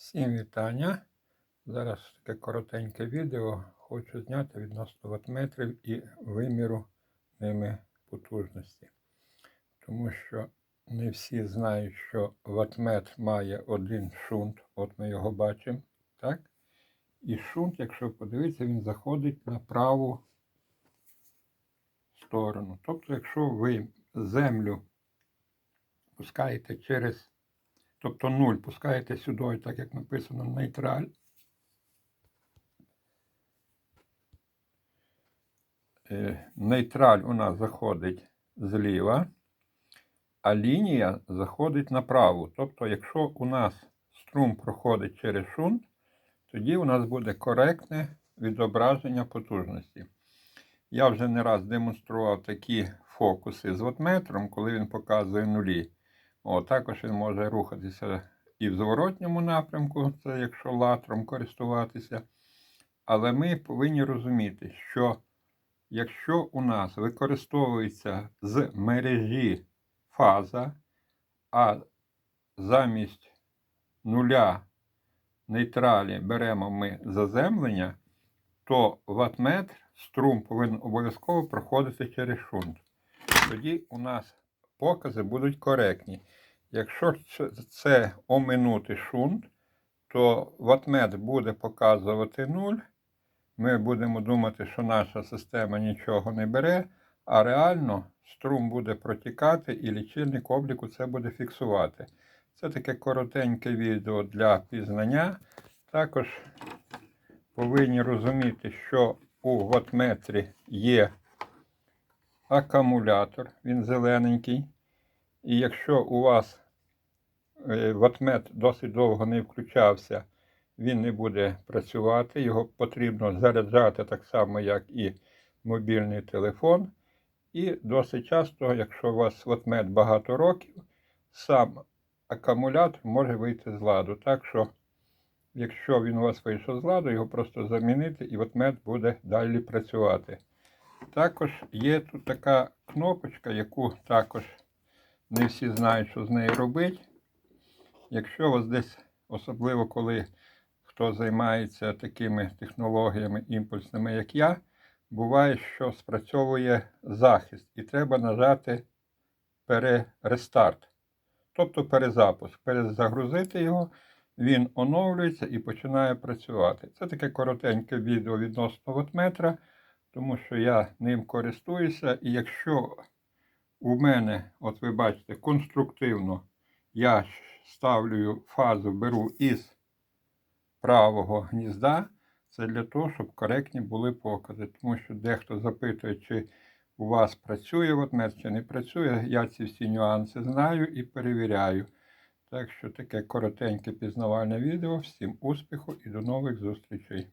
Всім вітання. Зараз таке коротеньке відео хочу зняти відносно ватметрів і виміру ними потужності. Тому що не всі знають, що ватмет має один шунт, от ми його бачимо, так? І шунт, якщо подивитися, він заходить на праву сторону. Тобто, якщо ви землю пускаєте через Тобто 0 пускаєте сюди, так як написано нейтраль. Е, Нейтраль у нас заходить зліва, а лінія заходить направо. Тобто, якщо у нас струм проходить через шунт, тоді у нас буде коректне відображення потужності. Я вже не раз демонстрував такі фокуси з ватметром, коли він показує нулі. О, також він може рухатися і в зворотньому напрямку, це якщо латром користуватися. Але ми повинні розуміти, що якщо у нас використовується з мережі фаза, а замість нуля нейтралі беремо ми заземлення, то ватметр струм повинен обов'язково проходити через шунт. Тоді у нас покази будуть коректні. Якщо це оминути шунт, то ватмет буде показувати 0. Ми будемо думати, що наша система нічого не бере, а реально струм буде протікати і лічильник обліку це буде фіксувати. Це таке коротеньке відео для пізнання. Також повинні розуміти, що у ватметрі є акумулятор, він зелененький. І якщо у вас е, ватмет досить довго не включався, він не буде працювати. Його потрібно заряджати так само, як і мобільний телефон. І досить часто, якщо у вас ватмет багато років, сам акумулятор може вийти з ладу. Так що, якщо він у вас вийшов з ладу, його просто замінити і ватмет буде далі працювати. Також є тут така кнопочка, яку також не всі знають, що з нею робити. Якщо вас десь, особливо коли хто займається такими технологіями імпульсними, як я, буває, що спрацьовує захист, і треба нажати перерестарт, тобто перезапуск, перезагрузити його, він оновлюється і починає працювати. Це таке коротеньке відео відносно ватметра тому що я ним користуюся. І якщо у мене, от ви бачите, конструктивно я ставлю фазу, беру із правого гнізда, це для того, щоб коректні були покази. Тому що дехто запитує, чи у вас працює ватмет, чи не працює. Я ці всі нюанси знаю і перевіряю. Так що таке коротеньке пізнавальне відео. Всім успіху і до нових зустрічей!